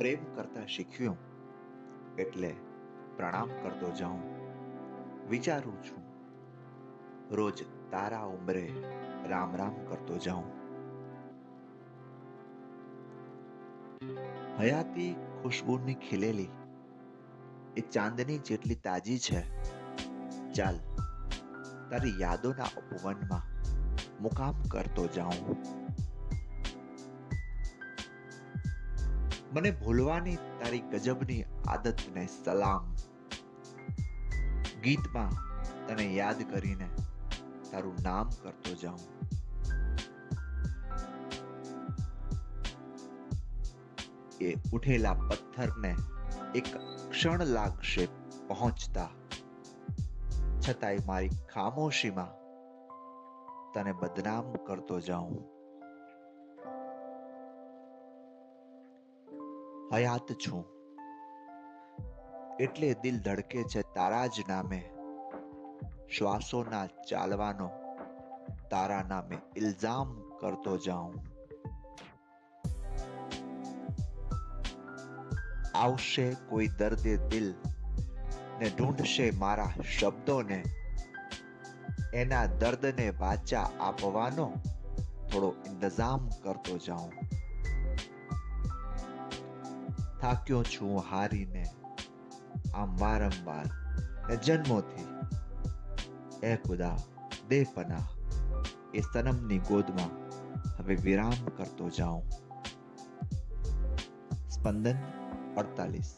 પ્રેમ કરતા શીખ્યો એટલે પ્રણામ કરતો જાઉં, વિચારું છું. રોજ તારા ઉંબરે રામ રામ કરતો જાઉં. હયાતી ખુશ્બુની ખીલેલી, એ ચાંદની જેટલી તાજી છે. ચાલ, તારી યાદોના ઉપવનમાં મુકામ કરતો જાઉં. મને ભૂલવાની તારી ગજબની આદતને સલામ. ગીતમાં તને યાદ કરીને તારું નામ કરતો જાઉં. એ ઉઠેલા પથ્થરને એક ક્ષણ લાગશે પહોંચતા. છતાંય મારી ખામોશીમાં તને બદનામ કરતો જાઉં. હયાત છું. એટલે દિલ ધડકે છે તારા જ નામે. શ્વાસોના ચાલવાનો તારા નામે ઇલ્ઝામ કરતો જાઉં. આવશે કોઈ દર્દે દિલ ને ઢૂંઢશે મારા શબ્દોને. એના દર્દને વાચા આપવાનો થોડો ઇંતજામ કરતો જાઉં. થાક્યો છું હારીને આમ વારંવાર. એ જન્મોથી એ ખુદા દે પના એ સનમની ગોદમાં હવે વિરામ કરતો જાઉં. સ્પંદન અડતાલીસ.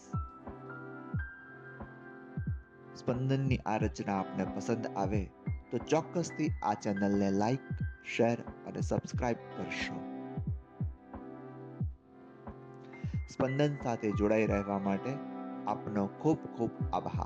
સ્પંદનની આ રચના આપને પસંદ આવે તો ચોક્કસથી આ ચેનલને લાઈક, શેર અને સબસ્ક્રાઇબ કરશો. સ્પંદન સાથે જોડાઈ રહેવા માટે આપનો ખૂબ ખૂબ આભાર.